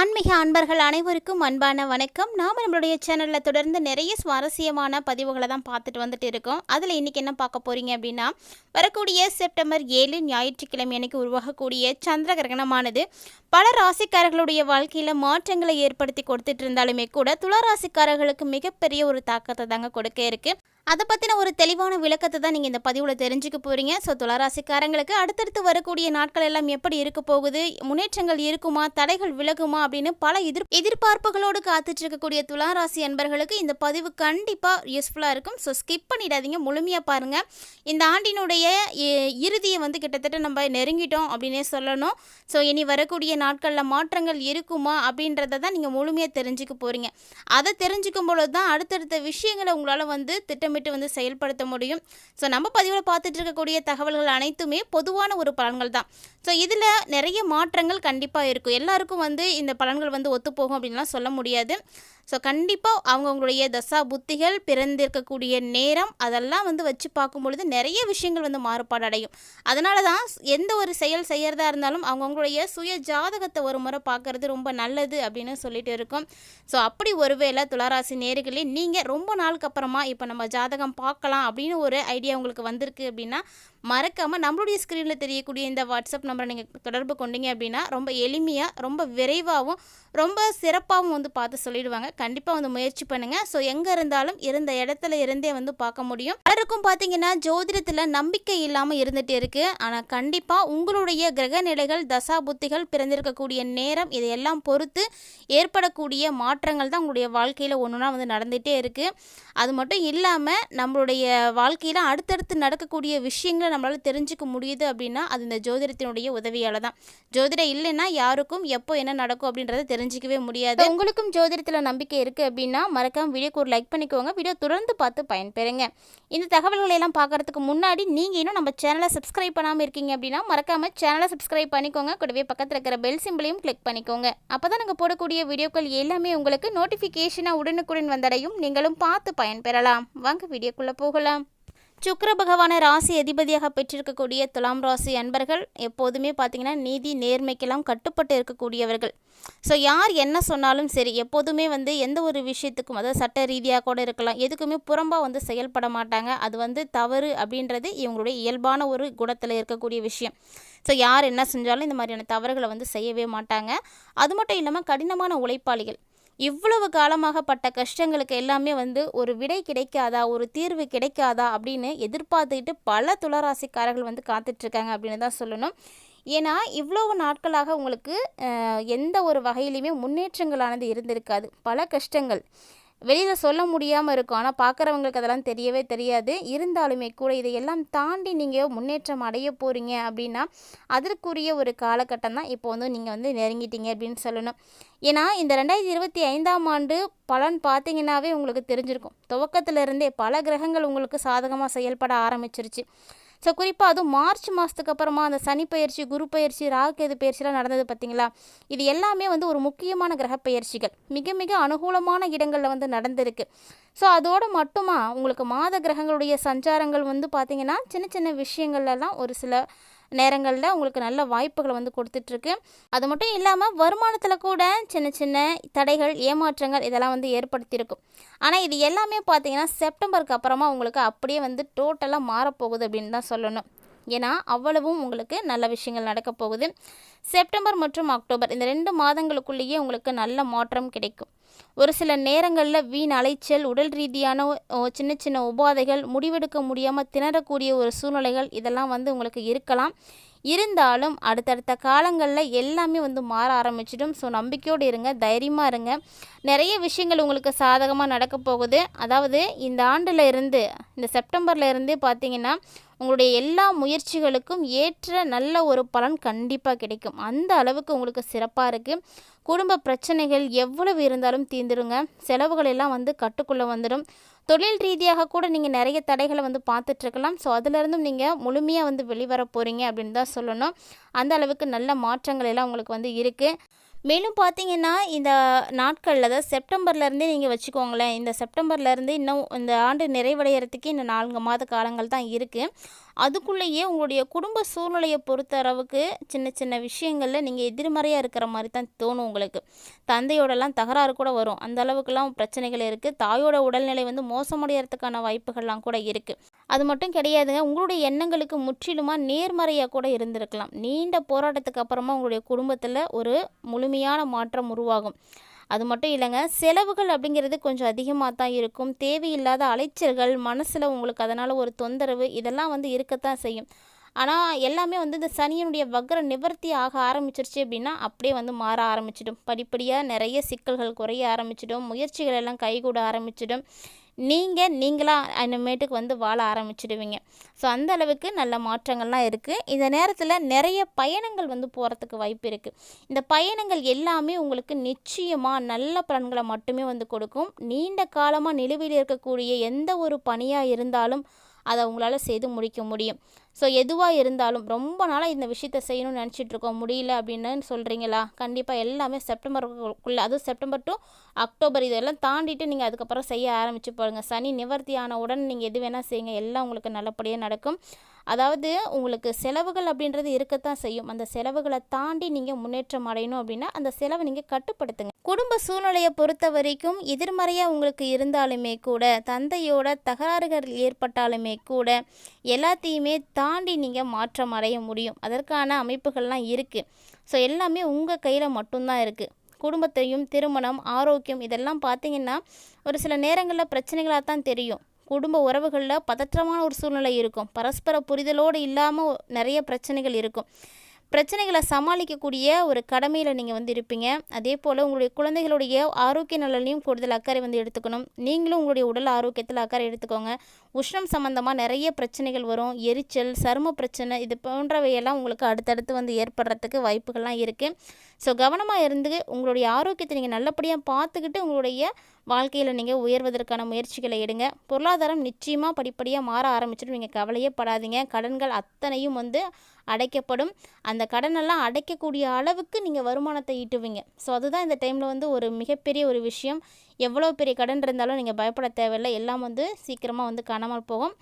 ஆன்மீக அன்பர்கள் அனைவருக்கும் அன்பான வணக்கம். நாம் நம்மளுடைய சேனலில் தொடர்ந்து நிறைய சுவாரஸ்யமான பதிவுகளை தான் பார்த்துட்டு வந்துட்டு இருக்கோம். அதில் இன்றைக்கி என்ன பார்க்க போகிறீங்க அப்படின்னா வரக்கூடிய செப்டம்பர் ஏழு ஞாயிற்றுக்கிழமை அன்னைக்கு உருவாகக்கூடிய சந்திர கிரகணமானது பல ராசிக்காரர்களுடைய வாழ்க்கையில் மாற்றங்களை ஏற்படுத்தி கொடுத்துட்டு இருந்தாலுமே கூட துளா ராசிக்காரர்களுக்கு மிகப்பெரிய ஒரு தாக்கத்தை தாங்க கொடுக்க இருக்குது அதை பற்றின ஒரு தெளிவான விளக்கத்தை தான் நீங்கள் இந்த பதிவில் தெரிஞ்சுக்க போகிறீங்க ஸோ துளாராசிக்காரங்களுக்கு அடுத்தடுத்து வரக்கூடிய நாட்கள் எல்லாம் எப்படி இருக்க போகுது? முன்னேற்றங்கள் இருக்குமா? தடைகள் விலகுமா? அப்படின்னு பல எதிர் எதிர்பார்ப்புகளோடு காத்துட்டு இருக்கக்கூடிய துளாராசி அன்பர்களுக்கு இந்த பதிவு கண்டிப்பாக யூஸ்ஃபுல்லாக இருக்கும். ஸோ ஸ்கிப் பண்ணிடாதீங்க. முழுமையாக பாருங்கள் இந்த ஆண்டினுடைய இ- இறுதியை வந்து கிட்டத்தட்ட நம்ம நெருங்கிட்டோம் அப்படின்னே சொல்லணும். ஸோ இனி வரக்கூடிய நாட்களில் மாற்றங்கள் இருக்குமா அப்படின்றத தான் நீங்கள் முழுமையாக தெரிஞ்சுக்க போகிறீங்க அதை தெரிஞ்சுக்கும் பொழுது தான் அடுத்தடுத்த விஷயங்களை உங்களால் வந்து திட்டமிட்டு வந்து செயல்படுத்த முடியும். ஸோ நம்ம பதிவில் பார்த்துட்டு இருக்கக்கூடிய தகவல்கள் அனைத்துமே பொதுவான ஒரு பலன்கள் தான். ஸோ இதில் நிறைய மாற்றங்கள் கண்டிப்பாக இருக்கும். எல்லாருக்கும் வந்து இந்த பலன்கள் வந்து ஒத்துப்போகும் அப்படின்லாம் சொல்ல முடியாது. ஸோ கண்டிப்பாக அவங்கவுங்களுடைய தசா புத்திகள் பிறந்திருக்கக்கூடிய நேரம் அதெல்லாம் வந்து வச்சு பார்க்கும் பொழுது நிறைய விஷயங்கள் வந்து மாறுபாடு அடையும். அதனால தான் எந்த ஒரு செயல் செய்கிறதா இருந்தாலும் அவங்கவுங்களுடைய சுய ஜாதகத்தை ஒரு முறை பார்க்கறது ரொம்ப நல்லது அப்படின்னு சொல்லிட்டு இருக்கோம். ஸோ அப்படி ஒருவேளை துளாராசி நேர்களே நீங்கள் ரொம்ப நாளுக்கு அப்புறமா இப்போ நம்ம ஜாதகம் பார்க்கலாம் அப்படின்னு ஒரு ஐடியா உங்களுக்கு வந்திருக்கு அப்படின்னா மறக்காமல் நம்மளுடைய ஸ்க்ரீனில் தெரியக்கூடிய இந்த வாட்ஸ்அப் நம்பரை நீங்கள் தொடர்பு கொண்டீங்க அப்படின்னா ரொம்ப எளிமையாக ரொம்ப விரைவாகவும் ரொம்ப சிறப்பாகவும் வந்து பார்த்து சொல்லிடுவாங்க. கண்டிப்பாக வந்து முயற்சி பண்ணுங்கள் ஸோ எங்கே இருந்தாலும் இருந்த இடத்துல இருந்தே வந்து பார்க்க முடியும். பலருக்கும் பார்த்தீங்கன்னா ஜோதிடத்தில் நம்பிக்கை இல்லாமல் இருந்துகிட்டு இருக்குது ஆனால் கண்டிப்பாக உங்களுடைய கிரக நிலைகள் தசா புத்திகள் பிறந்திருக்கக்கூடிய நேரம் இதையெல்லாம் பொறுத்து ஏற்படக்கூடிய மாற்றங்கள் தான் உங்களுடைய வாழ்க்கையில் ஒன்றுனா வந்து நடந்துகிட்டே இருக்குது அது மட்டும் இல்லாமல் நம்மளுடைய வாழ்க்கையில் அடுத்தடுத்து நடக்கக்கூடிய விஷயங்களை நம்மளால் தெரிஞ்சுக்க முடியுது அப்படின்னா அது இந்த ஜோதிடத்தினுடைய உதவியால் தான். ஜோதிடம் இல்லைன்னா யாருக்கும் எப்போ என்ன நடக்கும் அப்படின்றத தெரிஞ்சிக்கவே முடியாது. உங்களுக்கும் ஜோதிடத்தில் நம்பிக்கை இருக்குது அப்படின்னா மறக்காம வீடியோக்கு ஒரு லைக் பண்ணிக்கோங்க. வீடியோ தொடர்ந்து பார்த்து பயன்பெறுங்க. இந்த தகவல்களை எல்லாம் பார்க்கறதுக்கு முன்னாடி நீங்கள் இன்னும் நம்ம சேனலை சப்ஸ்கிரைப் பண்ணாமல் இருக்கீங்க அப்படின்னா மறக்காமல் சேனலை சப்ஸ்கிரைப் பண்ணிக்கோங்க. கூடவே பக்கத்தில் இருக்கிற பெல் சிம்பிளையும் கிளிக் பண்ணிக்கோங்க. அப்போ தான் நாங்கள் போடக்கூடிய வீடியோக்கள் எல்லாமே உங்களுக்கு நோட்டிஃபிகேஷனாக உடனுக்குடன் வந்தடையும். நீங்களும் பார்த்து பயன்பெறலாம். வாங்க வீடியோக்குள்ளே போகலாம். சுக்கர பகவானை ராசி அதிபதியாக பெற்றிருக்கக்கூடிய துலாம் ராசி அன்பர்கள் எப்போதுமே பார்த்தீங்கன்னா நீதி நேர்மைக்கெல்லாம் கட்டுப்பட்டு இருக்கக்கூடியவர்கள். ஸோ யார் என்ன சொன்னாலும் சரி எப்போதுமே வந்து எந்த ஒரு விஷயத்துக்கும் அதாவது சட்ட ரீதியாக கூட இருக்கலாம் எதுக்குமே புறம்பாக வந்து செயல்பட மாட்டாங்க. அது வந்து தவறு அப்படின்றது இவங்களுடைய இயல்பான ஒரு குணத்தில் இருக்கக்கூடிய விஷயம். ஸோ யார் என்ன செஞ்சாலும் இந்த மாதிரியான தவறுகளை வந்து செய்யவே மாட்டாங்க. அது மட்டும் இல்லாமல் கடினமான உழைப்பாளிகள். இவ்வளவு காலமாக பட்ட கஷ்டங்களுக்கு எல்லாமே வந்து ஒரு விடை கிடைக்காதா ஒரு தீர்வு கிடைக்காதா அப்படின்னு எதிர்பார்த்துக்கிட்டு பல துளராசிக்காரர்கள் வந்து காத்துட்ருக்காங்க அப்படின்னு தான் சொல்லணும். ஏன்னா இவ்வளவு நாட்களாக உங்களுக்கு எந்த ஒரு வகையிலையுமே முன்னேற்றங்களானது இருந்திருக்காது. பல கஷ்டங்கள். வெளியில் சொல்ல முடியாமல் இருக்கும். ஆனால் பார்க்குறவங்களுக்கு அதெல்லாம் தெரியவே தெரியாது. இருந்தாலுமே கூட இதையெல்லாம் தாண்டி நீங்கள் முன்னேற்றம் அடைய போகிறீங்க அப்படின்னா அதற்குரிய ஒரு காலகட்டம் தான் இப்போ வந்து நீங்கள் வந்து நெருங்கிட்டீங்க அப்படின்னு சொல்லணும். ஏன்னா இந்த ரெண்டாயிரத்தி இருபத்தி ஐந்தாம் ஆண்டு பலன் பார்த்தீங்கன்னாவே உங்களுக்கு தெரிஞ்சிருக்கும். துவக்கத்திலிருந்தே பல கிரகங்கள் உங்களுக்கு சாதகமாக செயல்பட ஆரம்பிச்சிருச்சு. ஸோ குறிப்பாக அதுவும் மார்ச் மாதத்துக்கு அப்புறமா அந்த சனி பயிற்சி குரு பயிற்சி ராகுகேது பயிற்சிலாம் நடந்தது பார்த்தீங்களா இது எல்லாமே வந்து ஒரு முக்கியமான கிரக பயிற்சிகள். மிக மிக அனுகூலமான இடங்களில் வந்து நடந்திருக்கு. ஸோ அதோடு மட்டுமா உங்களுக்கு மாத கிரகங்களுடைய சஞ்சாரங்கள் வந்து பார்த்திங்கன்னா சின்ன சின்ன விஷயங்கள்லாம் ஒரு சில நேரங்களில் உங்களுக்கு நல்ல வாய்ப்புகளை வந்து கொடுத்துட்ருக்கு. அது மட்டும் இல்லாமல் வருமானத்தில் கூட சின்ன சின்ன தடைகள் ஏமாற்றங்கள் இதெல்லாம் வந்து ஏற்படுத்தியிருக்கும். ஆனால் இது எல்லாமே பார்த்தீங்கன்னா செப்டம்பருக்கு அப்புறமா உங்களுக்கு அப்படியே வந்து டோட்டலாக மாறப்போகுது அப்படின்னு தான் சொல்லணும். ஏன்னா அவ்வளவும் உங்களுக்கு நல்ல விஷயங்கள் நடக்க போகுது. செப்டம்பர் மற்றும் அக்டோபர் இந்த ரெண்டு மாதங்களுக்குள்ளேயே உங்களுக்கு நல்ல மாற்றம் கிடைக்கும். ஒரு சில நேரங்களில் வீண் அலைச்சல் உடல் ரீதியான சின்ன சின்ன உபாதைகள் முடிவெடுக்க முடியாமல் திணறக்கூடிய ஒரு சூழ்நிலைகள் இதெல்லாம் வந்து உங்களுக்கு இருக்கலாம். இருந்தாலும் அடுத்தடுத்த காலங்களில் எல்லாமே வந்து மாற ஆரம்பிச்சிடும். ஸோ நம்பிக்கையோடு இருங்க தைரியமாக இருங்க. நிறைய விஷயங்கள் உங்களுக்கு சாதகமாக நடக்க போகுது. அதாவது இந்த ஆண்டில் இருந்து இந்த செப்டம்பரில் இருந்து பார்த்தீங்கன்னா உங்களுடைய எல்லா முயற்சிகளுக்கும் ஏற்ற நல்ல ஒரு பலன் கண்டிப்பாக கிடைக்கும். அந்த அளவுக்கு உங்களுக்கு சிறப்பாக இருக்குது குடும்ப பிரச்சனைகள் எவ்வளவு இருந்தாலும் தீர்ந்துருங்க. செலவுகள் எல்லாம் வந்து கட்டுக்குள்ளே வந்துடும் தொழில் ரீதியாக கூட நீங்கள் நிறைய தடைகளை வந்து பார்த்துட்ருக்கலாம். ஸோ அதிலிருந்தும் நீங்கள் முழுமையாக வந்து வெளிவர போகிறீங்க அப்படின்னு தான் சொல்லணும். அந்த அளவுக்கு நல்ல மாற்றங்கள் எல்லாம் உங்களுக்கு வந்து இருக்குது மேலும் பார்த்தீங்கன்னா இந்த நாட்களில் அதாவது செப்டம்பர்லேருந்தே நீங்கள் வச்சுக்கோங்களேன் இந்த செப்டம்பர்லேருந்து இன்னும் இந்த ஆண்டு நிறைவடைகிறதுக்கு இன்னும் நான்கு மாத காலங்கள் தான் இருக்குது அதுக்குள்ளேயே உங்களுடைய குடும்ப சூழ்நிலையை பொறுத்த அளவுக்கு சின்ன சின்ன விஷயங்களில் நீங்கள் எதிர்மறையாக இருக்கிற மாதிரி தான் தோணும் உங்களுக்கு. தந்தையோடலாம் தகராறு கூட வரும். அந்த அளவுக்குலாம் பிரச்சனைகள் இருக்குது தாயோட உடல்நிலை வந்து மோசமடைகிறதுக்கான வாய்ப்புகள்லாம் கூட இருக்குது அது மட்டும் கிடையாதுங்க. உங்களுடைய எண்ணங்களுக்கு முற்றிலுமாக நேர்மறையாக கூட இருந்திருக்கலாம். நீண்ட போராட்டத்துக்கு அப்புறமா உங்களுடைய குடும்பத்தில் ஒரு முழுமையான மாற்றம் உருவாகும். அது மட்டும் இல்லைங்க. செலவுகள் அப்படிங்கிறது கொஞ்சம் அதிகமாக தான் இருக்கும். தேவையில்லாத அலைச்சல்கள் மனசில் உங்களுக்கு அதனால் ஒரு தொந்தரவு இதெல்லாம் வந்து இருக்கத்தான் செய்யும். ஆனால் எல்லாமே வந்து இந்த சனியினுடைய வக்ர நிவர்த்தி ஆக ஆரம்பிச்சிருச்சு அப்படின்னா அப்படியே வந்து மாற ஆரம்பிச்சிடும். படிப்படியாக நிறைய சிக்கல்கள் குறைய ஆரம்பிச்சிடும். முயற்சிகள் எல்லாம் கைகூட ஆரம்பிச்சிடும். நீங்கள் நீங்களாக இனிமேட்டுக்கு வந்து வாழ ஆரம்பிச்சிடுவீங்க. ஸோ அந்த அளவுக்கு நல்ல மாற்றங்கள்லாம் இருக்குது இந்த நேரத்தில் நிறைய பயணங்கள் வந்து போகிறதுக்கு வாய்ப்பு இருக்குது இந்த பயணங்கள் எல்லாமே உங்களுக்கு நிச்சயமாக நல்ல பலன்களை மட்டுமே வந்து கொடுக்கும். நீண்ட காலமாக நிலுவையில் இருக்கக்கூடிய எந்த ஒரு பணியாக இருந்தாலும் அதை உங்களால் செய்து முடிக்க முடியும். ஸோ எதுவாக இருந்தாலும் ரொம்ப நாளாக இந்த விஷயத்த செய்யணும்னு நினச்சிட்ருக்கோம் முடியல அப்படின்னு சொல்கிறீங்களா கண்டிப்பாக எல்லாமே செப்டம்பருக்குள்ளே அதுவும் செப்டம்பர் டு அக்டோபர் இதெல்லாம் தாண்டிட்டு நீங்கள் அதுக்கப்புறம் செய்ய ஆரம்பிச்சு பாருங்கள் சனி நிவர்த்தி ஆன உடனே நீங்கள் எது வேணால் செய்யுங்க. எல்லாம் உங்களுக்கு நல்லபடியாக நடக்கும். அதாவது உங்களுக்கு செலவுகள் அப்படின்றது இருக்கத்தான் செய்யும். அந்த செலவுகளை தாண்டி நீங்கள் முன்னேற்றம் அடையணும் அப்படின்னா அந்த செலவை நீங்கள் கட்டுப்படுத்துங்க. குடும்ப சூழ்நிலையை பொறுத்த வரைக்கும் எதிர்மறையாக உங்களுக்கு இருந்தாலுமே கூட தந்தையோட தகராறுகள் ஏற்பட்டாலுமே கூட எல்லாத்தையுமே தாண்டி நீங்கள் மாற்றம் அடைய முடியும். அதற்கான அமைப்புகள்லாம் இருக்குது ஸோ எல்லாமே உங்கள் கையில் மட்டும்தான் இருக்குது குடும்பத்தையும் திருமணம் ஆரோக்கியம் இதெல்லாம் பார்த்தீங்கன்னா ஒரு சில நேரங்களில் பிரச்சனைகளாக தான் தெரியும். குடும்ப உறவுகளில் பதற்றமான ஒரு சூழ்நிலை இருக்கும். பரஸ்பர புரிதலோடு இல்லாமல் நிறைய பிரச்சனைகள் இருக்கும். பிரச்சனைகளை சமாளிக்கக்கூடிய ஒரு கடமையில் நீங்கள் வந்து இருப்பீங்க. அதே போல் உங்களுடைய குழந்தைகளுடைய ஆரோக்கிய நலனையும் கூடுதல் அக்கறை வந்து எடுத்துக்கணும். நீங்களும் உங்களுடைய உடல் ஆரோக்கியத்தில் அக்கறை எடுத்துக்கோங்க. உஷ்ணம் சம்மந்தமாக நிறைய பிரச்சனைகள் வரும். எரிச்சல் சரும பிரச்சனை இது போன்றவையெல்லாம் உங்களுக்கு அடுத்தடுத்து வந்து ஏற்படுறதுக்கு வாய்ப்புகள்லாம் இருக்குது ஸோ கவனமாக இருந்து உங்களுடைய ஆரோக்கியத்தை நீங்கள் நல்லபடியாக பார்த்துக்கிட்டு உங்களுடைய வாழ்க்கையில் நீங்கள் உயர்வதற்கான முயற்சிகளை எடுங்க. பொருளாதாரம் நிச்சயமாக படிப்படியாக மாற ஆரம்பிச்சிடும். நீங்கள் கவலையே படாதீங்க. கடன்கள் அத்தனையும் வந்து அடைக்கப்படும். அந்த கடனெல்லாம் அடைக்கக்கூடிய அளவுக்கு நீங்கள் வருமானத்தை ஈட்டுவீங்க. ஸோ அதுதான் இந்த டைமில் வந்து ஒரு மிகப்பெரிய ஒரு விஷயம். எவ்வளோ பெரிய கடன் இருந்தாலும் நீங்கள் பயப்பட தேவையில்லை. எல்லாம் வந்து சீக்கிரமாக வந்து காணாமல் போகும்.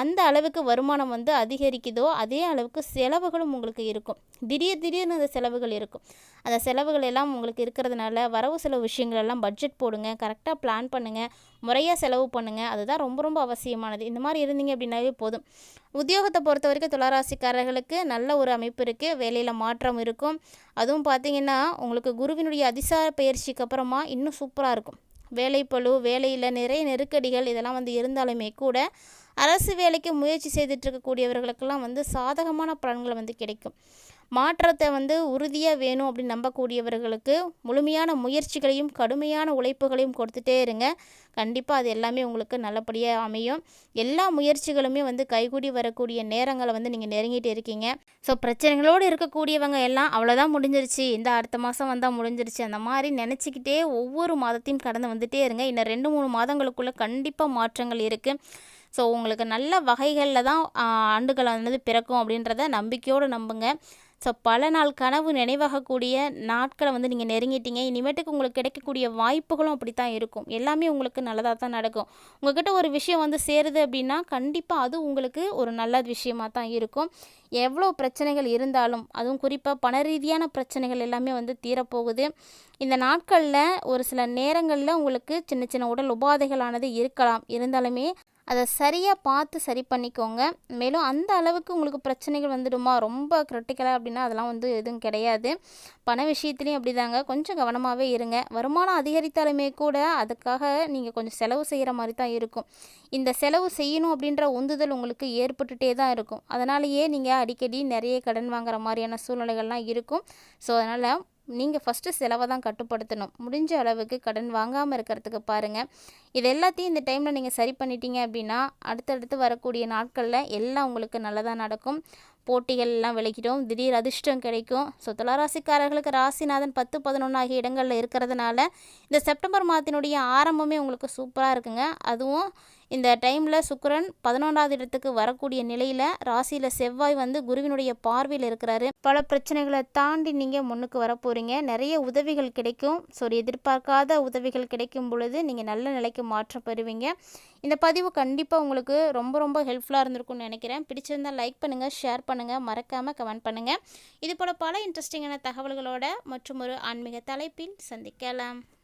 அந்த அளவுக்கு வருமானம் வந்து அதிகரிக்குதோ அதே அளவுக்கு செலவுகளும் உங்களுக்கு இருக்கும். திடீர் திடீர்னு அந்த செலவுகள் இருக்கும். அந்த செலவுகள் எல்லாம் உங்களுக்கு இருக்கிறதுனால வரவு செலவு விஷயங்கள் எல்லாம் பட்ஜெட் போடுங்க கரெக்டாக பிளான் பண்ணுங்கள் முறையாக செலவு பண்ணுங்கள் அதுதான் ரொம்ப ரொம்ப அவசியமானது. இந்த மாதிரி இருந்தீங்க அப்படின்னாவே போதும். உத்தியோகத்தை பொறுத்த வரைக்கும் துளராசிக்காரர்களுக்கு நல்ல ஒரு அமைப்பு இருக்குது வேலையில் மாற்றம் இருக்கும். அதுவும் பார்த்திங்கன்னா உங்களுக்கு குருவினுடைய அதிசார பயிற்சிக்கு அப்புறமா இன்னும் சூப்பராக இருக்கும். வேலைப்பழு வேலையில் நிறைய நெருக்கடிகள் இதெல்லாம் வந்து இருந்தாலுமே கூட அரசு வேலைக்கு முயற்சி செய்துட்டு இருக்கக்கூடியவர்களுக்கெல்லாம் வந்து சாதகமான பலன்கள் வந்து கிடைக்கும். மாற்றத்தை வந்து உறுதியாக வேணும் அப்படின்னு நம்பக்கூடியவர்களுக்கு முழுமையான முயற்சிகளையும் கடுமையான உழைப்புகளையும் கொடுத்துட்டே இருங்க. கண்டிப்பாக அது எல்லாமே உங்களுக்கு நல்லபடியாக அமையும். எல்லா முயற்சிகளுமே வந்து கைகூடி வரக்கூடிய நேரங்களை வந்து நீங்கள் நெருங்கிட்டு இருக்கீங்க. ஸோ பிரச்சனைகளோடு இருக்கக்கூடியவங்க எல்லாம் அவ்வளோதான் முடிஞ்சிருச்சு. இந்த அடுத்த மாதம் வந்தால் முடிஞ்சிருச்சு. அந்த மாதிரி நினச்சிக்கிட்டே ஒவ்வொரு மாதத்தையும் கடந்து வந்துட்டே இருங்க. இன்னும் ரெண்டு மூணு மாதங்களுக்குள்ளே கண்டிப்பாக மாற்றங்கள் இருக்குது ஸோ உங்களுக்கு நல்ல வகைகளில் தான் ஆண்டுகள் வந்து பிறக்கும் அப்படின்றத நம்பிக்கையோடு நம்புங்க. ஸோ பல நாள் கனவு நினைவாகக்கூடிய நாட்களை வந்து நீங்கள் நெருங்கிட்டீங்க. இனிமேட்டுக்கு உங்களுக்கு கிடைக்கக்கூடிய வாய்ப்புகளும் அப்படி தான் இருக்கும். எல்லாமே உங்களுக்கு நல்லதாக தான் நடக்கும். உங்கள்கிட்ட ஒரு விஷயம் வந்து சேருது அப்படின்னா கண்டிப்பாக அது உங்களுக்கு ஒரு நல்ல விஷயமாக தான் இருக்கும். எவ்வளோ பிரச்சனைகள் இருந்தாலும் அதுவும் குறிப்பாக பண ரீதியான பிரச்சனைகள் எல்லாமே வந்து தீரப்போகுது. இந்த நாட்களில் ஒரு சில நேரங்களில் உங்களுக்கு சின்ன சின்ன உடல் உபாதைகளானது இருக்கலாம். இருந்தாலுமே அதை சரியாக பார்த்து சரி பண்ணிக்கோங்க. மேலும் அந்த அளவுக்கு உங்களுக்கு பிரச்சனைகள் வந்துடுமா? ரொம்ப க்ரிட்டிக்கலாக அப்படின்னா அதெல்லாம் வந்து எதுவும் கிடையாது. பண விஷயத்துலையும் அப்படி தாங்க கொஞ்சம் கவனமாகவே இருங்க. வருமானம் அதிகரித்தாலுமே கூட அதுக்காக நீங்கள் கொஞ்சம் செலவு செய்கிற மாதிரி தான் இருக்கும். இந்த செலவு செய்யணும் அப்படின்ற உந்துதல் உங்களுக்கு ஏற்பட்டுகிட்டே தான் இருக்கும். அதனாலேயே நீங்கள் அடிக்கடி நிறைய கடன் வாங்குற மாதிரியான சூழ்நிலைகள்லாம் இருக்கும். ஸோ அதனால் நீங்கள் ஃபஸ்ட்டு செலவை தான் கட்டுப்படுத்தணும். முடிஞ்ச அளவுக்கு கடன் வாங்காமல் இருக்கிறதுக்கு பாருங்கள் இது எல்லாத்தையும் இந்த டைமில் நீங்கள் சரி பண்ணிட்டீங்க அப்படின்னா அடுத்தடுத்து வரக்கூடிய நாட்களில் எல்லாம் உங்களுக்கு நல்லதாக நடக்கும். போட்டிகள் எல்லாம் விளக்கிடும் திடீர் அதிர்ஷ்டம் கிடைக்கும். ஸோ துளாராசிக்காரர்களுக்கு ராசிநாதன் பத்து பதினொன்று ஆகிய இடங்களில் இருக்கிறதுனால இந்த செப்டம்பர் மாதத்தினுடைய ஆரம்பமே உங்களுக்கு சூப்பராக இருக்குங்க. அதுவும் இந்த டைமில் சுக்கரன் பதினொன்றாவது இடத்துக்கு வரக்கூடிய நிலையில் ராசியில் செவ்வாய் வந்து குருவினுடைய பார்வையில் இருக்கிறாரு. பல பிரச்சனைகளை தாண்டி நீங்கள் முன்னுக்கு வர போகிறீங்க நிறைய உதவிகள் கிடைக்கும். ஸோ எதிர்பார்க்காத உதவிகள் கிடைக்கும் பொழுது நீங்கள் நல்ல நிலைக்கு மாற்றம் பெறுவீங்க. இந்த பதிவு கண்டிப்பாக உங்களுக்கு ரொம்ப ரொம்ப ஹெல்ப்ஃபுல்லாக இருந்திருக்கும்னு நினைக்கிறேன். பிடிச்சிருந்தால் லைக் பண்ணுங்கள் ஷேர் பண்ணுங்கள் மறக்காமல் கமெண்ட் பண்ணுங்கள் இது போல் பல இன்ட்ரெஸ்டிங்கான தகவல்களோட மற்றும் ஒரு ஆன்மீக தலைப்பில் சந்திக்கலாம்.